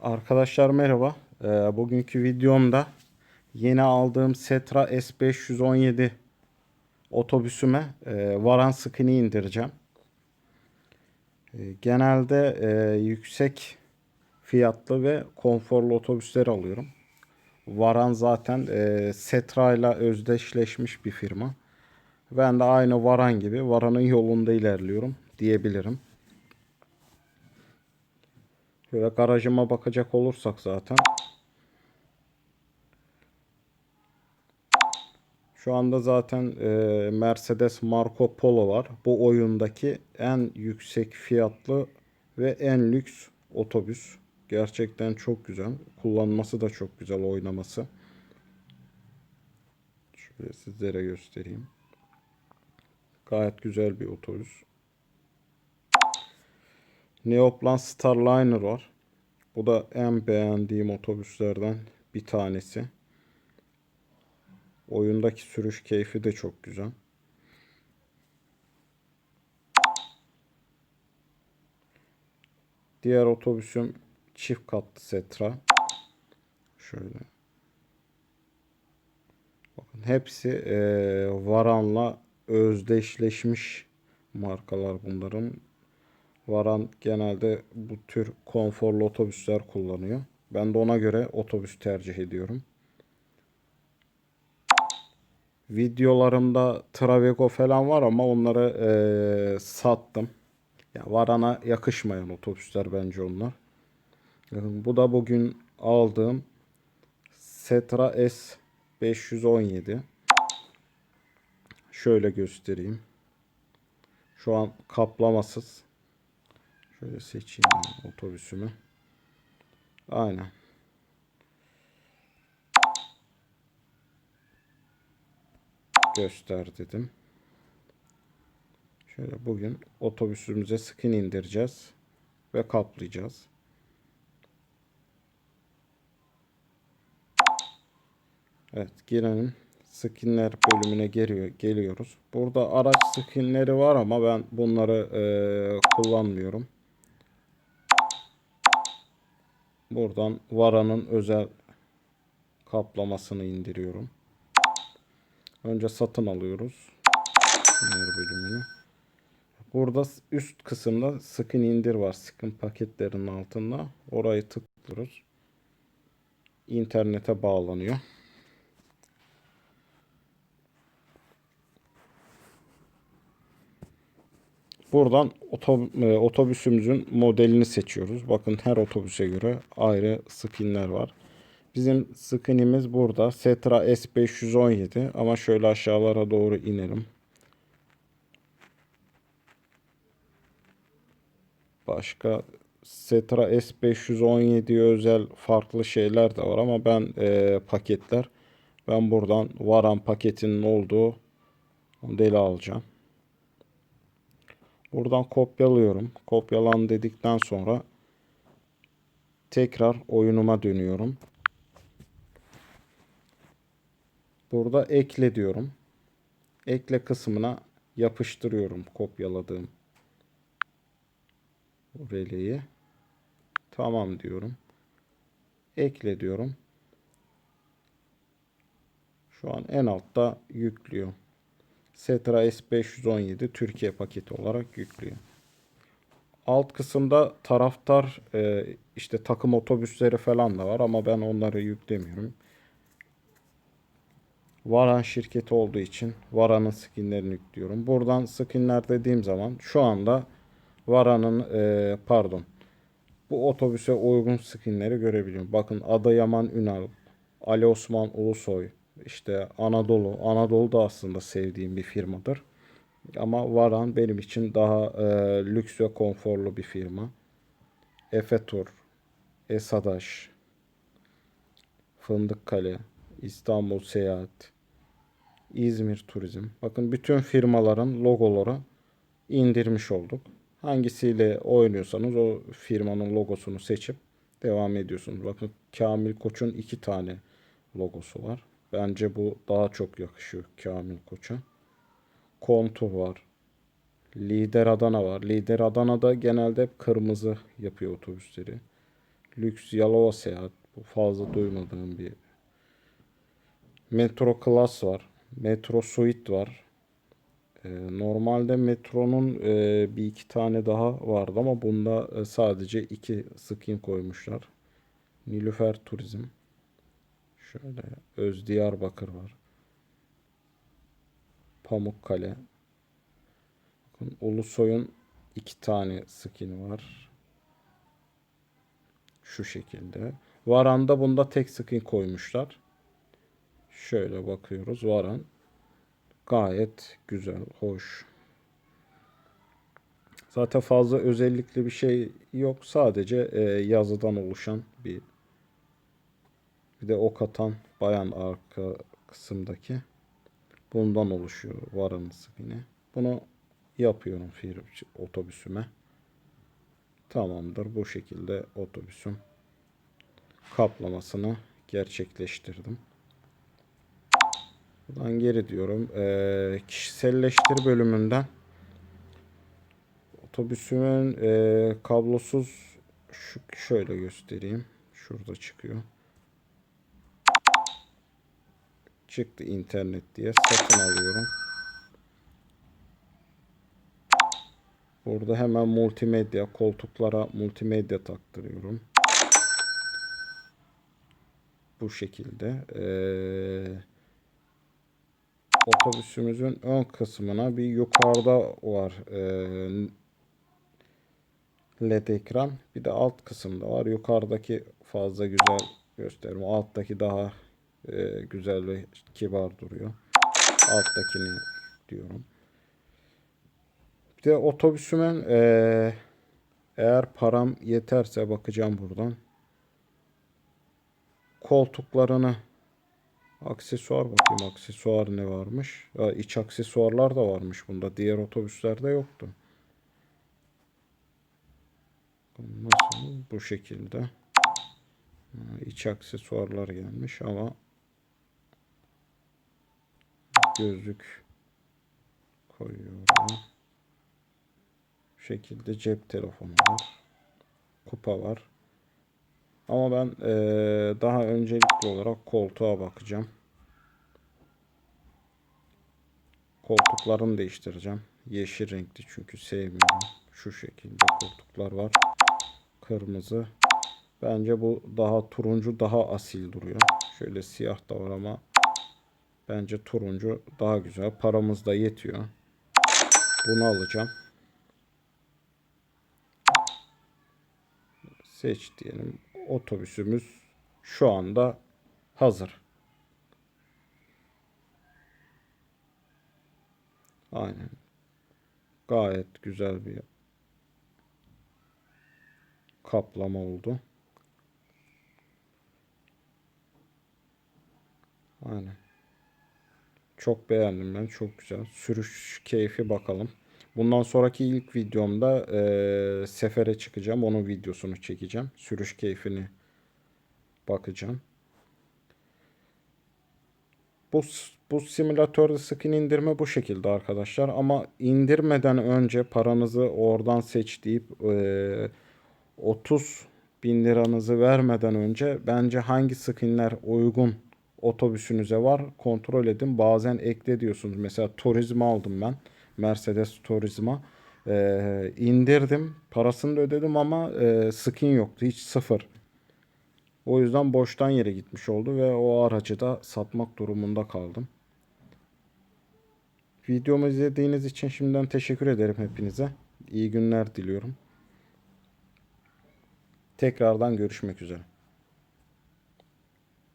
Arkadaşlar merhaba. Ee, bugünkü videomda yeni aldığım Setra S517 otobüsüme e, varan sıkını indireceğim. E, genelde e, yüksek fiyatlı ve konforlu otobüsler alıyorum. Varan zaten e, Setra ile özdeşleşmiş bir firma. Ben de aynı Varan gibi Varan'ın yolunda ilerliyorum diyebilirim. Şöyle garajıma bakacak olursak zaten. Şu anda zaten e, Mercedes Marco Polo var. Bu oyundaki en yüksek fiyatlı ve en lüks otobüs. Gerçekten çok güzel. Kullanması da çok güzel oynaması. Şöyle sizlere göstereyim. Gayet güzel bir otobüs. Neoplan Starliner var. Bu da en beğendiğim otobüslerden bir tanesi. Oyundaki sürüş keyfi de çok güzel. Diğer otobüsüm çift katlı Setra. Şöyle. Bakın hepsi eee, Varan'la özdeşleşmiş markalar bunların. Varan genelde bu tür konforlu otobüsler kullanıyor. Ben de ona göre otobüs tercih ediyorum. Videolarımda Travego falan var ama onları eee, sattım. Ya Varan'a yakışmayan otobüsler bence onlar. Bu da bugün aldığım Setra S 517. Şöyle göstereyim. Şu an kaplamasız. Şöyle seçeyim otobüsümü. Aynen. Göster dedim. Şöyle bugün otobüsümüze skin indireceğiz ve kaplayacağız. Evet, girelim. Skinler bölümüne geliyor, geliyoruz. Burada araç skinleri var ama ben bunları eee, kullanmıyorum. Buradan Vara'nın özel kaplamasını indiriyorum. Önce satın alıyoruz. Skinler bölümünü. Burada üst kısımda skin indir var. Skin paketlerinin altında. Orayı tıklıyoruz. İnternete bağlanıyor. Buradan e, otobüsümüzün modelini seçiyoruz. Bakın her otobüse göre ayrı skinler var. Bizim skinimiz burada. Setra S517 ama şöyle aşağılara doğru inelim. Başka Setra S517'ye özel farklı şeyler de var ama ben e, paketler ben buradan Varan paketinin olduğu modeli alacağım. Buradan kopyalıyorum. Kopyalan dedikten sonra tekrar oyunuma dönüyorum. Burada ekle diyorum. Ekle kısmına yapıştırıyorum kopyaladığım releyi. Tamam diyorum. Ekle diyorum. Şu an en altta yüklüyor. Setra S517 Türkiye paketi olarak yüklüyor. Alt kısımda taraftar e, işte takım otobüsleri falan da var ama ben onları yüklemiyorum. Varan şirketi olduğu için Varan'ın skinlerini yüklüyorum. Buradan skinler dediğim zaman şu anda Varan'ın e, pardon bu otobüse uygun skinleri görebiliyorum. Bakın Adıyaman Ünal, Ali Osman Ulusoy, işte Anadolu. Anadolu da aslında sevdiğim bir firmadır. Ama Varan benim için daha e, lüks ve konforlu bir firma. Efetur, Esadaş, Fındıkkale, İstanbul Seyahat, İzmir Turizm. Bakın bütün firmaların logoları indirmiş olduk. Hangisiyle oynuyorsanız o firmanın logosunu seçip devam ediyorsunuz. Bakın Kamil Koç'un iki tane logosu var. Bence bu daha çok yakışıyor Kamil Koç'a. Kontur var. Lider Adana var. Lider Adana'da genelde hep kırmızı yapıyor otobüsleri. Lüks Yalova Seyahat. Bu fazla duymadığım bir. Metro Class var. Metro Suite var. Ee, normalde Metro'nun e, bir iki tane daha vardı ama bunda e, sadece iki skin koymuşlar. Nilüfer Turizm. Şöyle Öz Diyarbakır var. Pamukkale. Bakın Ulusoy'un iki tane skin var. Şu şekilde. Varan'da bunda tek skin koymuşlar. Şöyle bakıyoruz. Varan gayet güzel, hoş. Zaten fazla özellikli bir şey yok. Sadece e, yazıdan oluşan bir bir de ok atan bayan arka kısımdaki bundan oluşuyor Varan'ın skini. Bunu yapıyorum otobüsüme. Tamamdır. Bu şekilde otobüsün kaplamasını gerçekleştirdim. Buradan geri diyorum. Ee, kişiselleştir bölümünden otobüsümün ee, kablosuz şu şöyle göstereyim. Şurada çıkıyor. Çıktı internet diye satın alıyorum. Burada hemen multimedya koltuklara multimedya taktırıyorum. Bu şekilde. Ee, otobüsümüzün ön kısmına bir yukarıda var ee, led ekran. Bir de alt kısımda var. Yukarıdaki fazla güzel gösterim. Alttaki daha e, güzel ve kibar duruyor. Alttakini diyorum. Bir de otobüsümün e, eğer param yeterse bakacağım buradan. Koltuklarını aksesuar bakayım aksesuar ne varmış. Ya, iç aksesuarlar da varmış bunda. Diğer otobüslerde yoktu. Nasıl? Bu şekilde. İç aksesuarlar gelmiş ama gözlük koyuyor. oraya. Bu şekilde cep telefonu var. Kupa var. Ama ben eee, daha öncelikli olarak koltuğa bakacağım. Koltuklarını değiştireceğim. Yeşil renkli çünkü sevmiyorum. Şu şekilde koltuklar var. Kırmızı. Bence bu daha turuncu daha asil duruyor. Şöyle siyah da var ama bence turuncu daha güzel. Paramız da yetiyor. Bunu alacağım. Seç diyelim. Otobüsümüz şu anda hazır. Aynen. Gayet güzel bir kaplama oldu. Aynen. Çok beğendim ben. Çok güzel. Sürüş keyfi bakalım. Bundan sonraki ilk videomda eee, sefere çıkacağım. Onun videosunu çekeceğim. Sürüş keyfini bakacağım. Bu bu simülatörde skin indirme bu şekilde arkadaşlar. Ama indirmeden önce paranızı oradan seç deyip eee 30 bin liranızı vermeden önce bence hangi skinler uygun otobüsünüze var kontrol edin. Bazen ekle diyorsunuz. Mesela turizma aldım ben. Mercedes Turizma. Ee, indirdim. Parasını da ödedim ama e, skin yoktu. Hiç sıfır. O yüzden boştan yere gitmiş oldu ve o aracı da satmak durumunda kaldım. Videomu izlediğiniz için şimdiden teşekkür ederim hepinize. İyi günler diliyorum. Tekrardan görüşmek üzere.